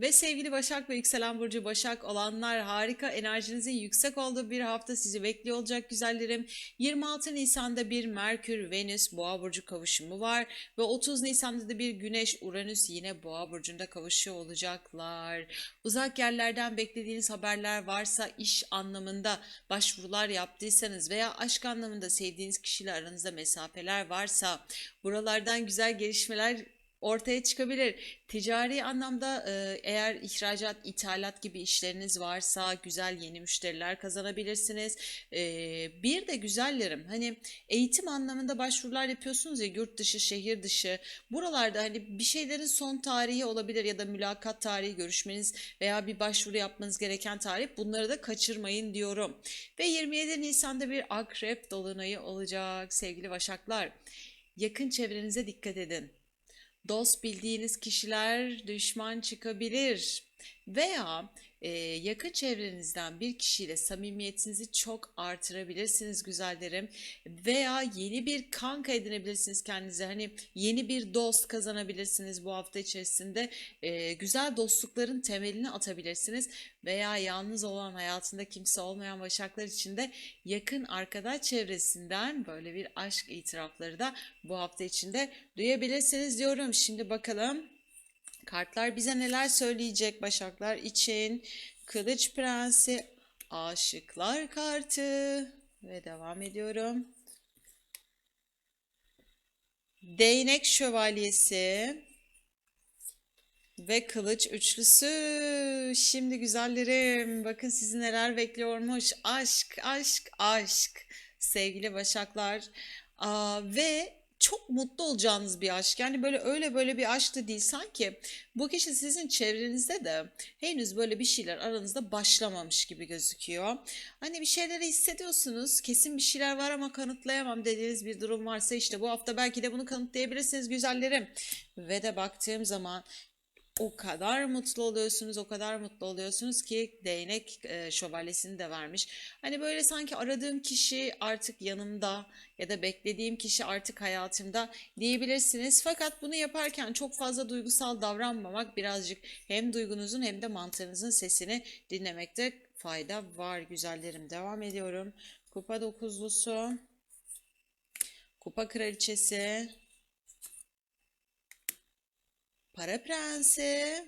Ve sevgili Başak ve Yükselen Burcu Başak olanlar harika enerjinizin yüksek olduğu bir hafta sizi bekliyor olacak güzellerim. 26 Nisan'da bir Merkür Venüs Boğa Burcu kavuşumu var ve 30 Nisan'da da bir Güneş Uranüs yine Boğa Burcu'nda kavuşuyor olacaklar. Uzak yerlerden beklediğiniz haberler varsa iş anlamında başvurular yaptıysanız veya aşk anlamında sevdiğiniz kişiyle aranızda mesafeler varsa buralardan güzel gelişmeler ortaya çıkabilir. Ticari anlamda e, eğer ihracat, ithalat gibi işleriniz varsa güzel yeni müşteriler kazanabilirsiniz. E, bir de güzellerim hani eğitim anlamında başvurular yapıyorsunuz ya yurt dışı, şehir dışı. Buralarda hani bir şeylerin son tarihi olabilir ya da mülakat tarihi görüşmeniz veya bir başvuru yapmanız gereken tarih. Bunları da kaçırmayın diyorum. Ve 27 Nisan'da bir akrep dolunayı olacak sevgili Başaklar. Yakın çevrenize dikkat edin. Dost bildiğiniz kişiler düşman çıkabilir veya e, yakın çevrenizden bir kişiyle samimiyetinizi çok artırabilirsiniz güzellerim veya yeni bir kanka edinebilirsiniz kendinize. Hani yeni bir dost kazanabilirsiniz bu hafta içerisinde. E, güzel dostlukların temelini atabilirsiniz. Veya yalnız olan hayatında kimse olmayan başaklar için de yakın arkadaş çevresinden böyle bir aşk itirafları da bu hafta içinde duyabilirsiniz diyorum. Şimdi bakalım kartlar bize neler söyleyecek başaklar için. Kılıç Prensi, Aşıklar kartı ve devam ediyorum. Değnek Şövalyesi ve Kılıç Üçlüsü. Şimdi güzellerim, bakın sizi neler bekliyormuş. Aşk, aşk, aşk. Sevgili Başaklar. Aa, ve çok mutlu olacağınız bir aşk. Yani böyle öyle böyle bir aşk da değil. Sanki bu kişi sizin çevrenizde de henüz böyle bir şeyler aranızda başlamamış gibi gözüküyor. Hani bir şeyleri hissediyorsunuz. Kesin bir şeyler var ama kanıtlayamam dediğiniz bir durum varsa işte bu hafta belki de bunu kanıtlayabilirsiniz güzellerim. Ve de baktığım zaman o kadar mutlu oluyorsunuz, o kadar mutlu oluyorsunuz ki değnek e, şövalyesini de vermiş. Hani böyle sanki aradığım kişi artık yanımda ya da beklediğim kişi artık hayatımda diyebilirsiniz. Fakat bunu yaparken çok fazla duygusal davranmamak birazcık hem duygunuzun hem de mantığınızın sesini dinlemekte fayda var güzellerim. Devam ediyorum. Kupa dokuzlusu, kupa kraliçesi, para prensi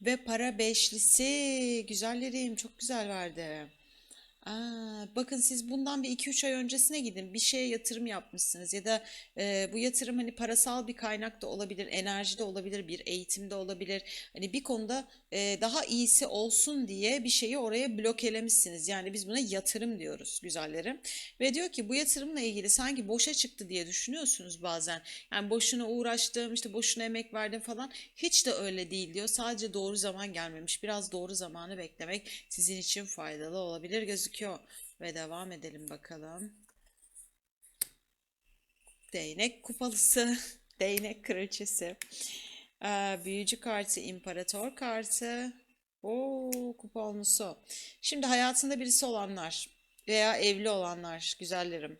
ve para beşlisi. Güzellerim çok güzel verdi. Aa, bakın siz bundan bir iki üç ay öncesine gidin. Bir şeye yatırım yapmışsınız ya da e, bu yatırım hani parasal bir kaynak da olabilir, enerji de olabilir, bir eğitim de olabilir. Hani bir konuda e, daha iyisi olsun diye bir şeyi oraya blokelemişsiniz. Yani biz buna yatırım diyoruz güzellerim. Ve diyor ki bu yatırımla ilgili sanki boşa çıktı diye düşünüyorsunuz bazen. Yani boşuna uğraştım, işte boşuna emek verdim falan. Hiç de öyle değil diyor. Sadece doğru zaman gelmemiş. Biraz doğru zamanı beklemek sizin için faydalı olabilir gözüküyor. Ve devam edelim bakalım. Değnek kupalısı, değnek kraliçesi, Ee, büyücü kartı, imparator kartı, o kupa olmusu. Şimdi hayatında birisi olanlar veya evli olanlar, güzellerim.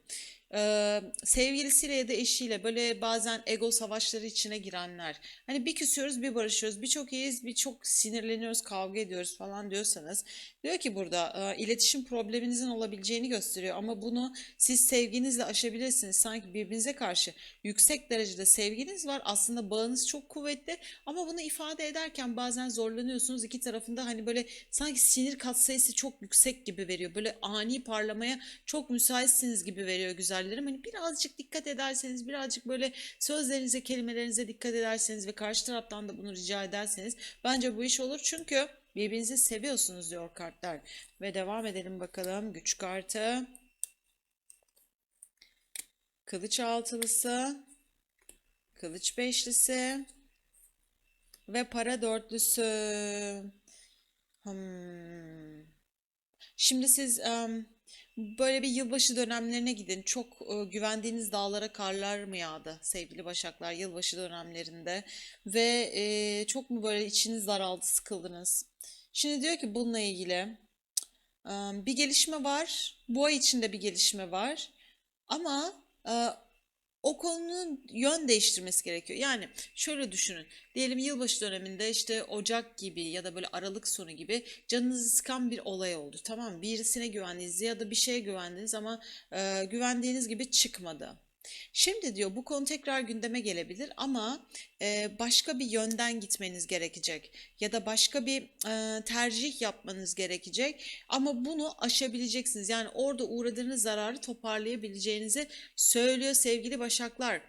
Ee, sevgilisiyle ya da eşiyle böyle bazen ego savaşları içine girenler. Hani bir küsüyoruz bir barışıyoruz. Bir çok iyiyiz bir çok sinirleniyoruz kavga ediyoruz falan diyorsanız. Diyor ki burada e, iletişim probleminizin olabileceğini gösteriyor. Ama bunu siz sevginizle aşabilirsiniz. Sanki birbirinize karşı yüksek derecede sevginiz var. Aslında bağınız çok kuvvetli. Ama bunu ifade ederken bazen zorlanıyorsunuz. İki tarafında hani böyle sanki sinir katsayısı çok yüksek gibi veriyor. Böyle ani parlamaya çok müsaitsiniz gibi veriyor güzellerim. Hani birazcık dikkat ederseniz, birazcık böyle sözlerinize, kelimelerinize dikkat ederseniz ve karşı taraftan da bunu rica ederseniz bence bu iş olur. Çünkü birbirinizi seviyorsunuz diyor kartlar. Ve devam edelim bakalım. Güç kartı. Kılıç altılısı. Kılıç beşlisi. Ve para dörtlüsü. Hmm. Şimdi siz em, böyle bir yılbaşı dönemlerine gidin. Çok e, güvendiğiniz dağlara karlar mı yağdı sevgili Başaklar yılbaşı dönemlerinde? Ve e, çok mu böyle içiniz daraldı, sıkıldınız? Şimdi diyor ki bununla ilgili em, bir gelişme var. Bu ay içinde bir gelişme var. Ama e, o konunun yön değiştirmesi gerekiyor. Yani şöyle düşünün. Diyelim yılbaşı döneminde işte Ocak gibi ya da böyle Aralık sonu gibi canınızı sıkan bir olay oldu. Tamam? Birisine güvendiniz ya da bir şeye güvendiniz ama e, güvendiğiniz gibi çıkmadı. Şimdi diyor bu konu tekrar gündeme gelebilir ama e, başka bir yönden gitmeniz gerekecek ya da başka bir e, tercih yapmanız gerekecek ama bunu aşabileceksiniz. Yani orada uğradığınız zararı toparlayabileceğinizi söylüyor sevgili Başaklar.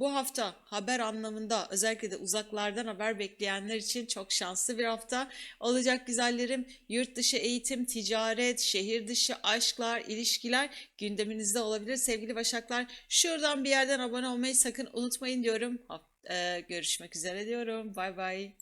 Bu hafta haber anlamında özellikle de uzaklardan haber bekleyenler için çok şanslı bir hafta olacak güzellerim. Yurt dışı eğitim, ticaret, şehir dışı aşklar, ilişkiler gündeminizde olabilir sevgili Başaklar. Şuradan bir yerden abone olmayı sakın unutmayın diyorum. E, görüşmek üzere diyorum. Bay bay.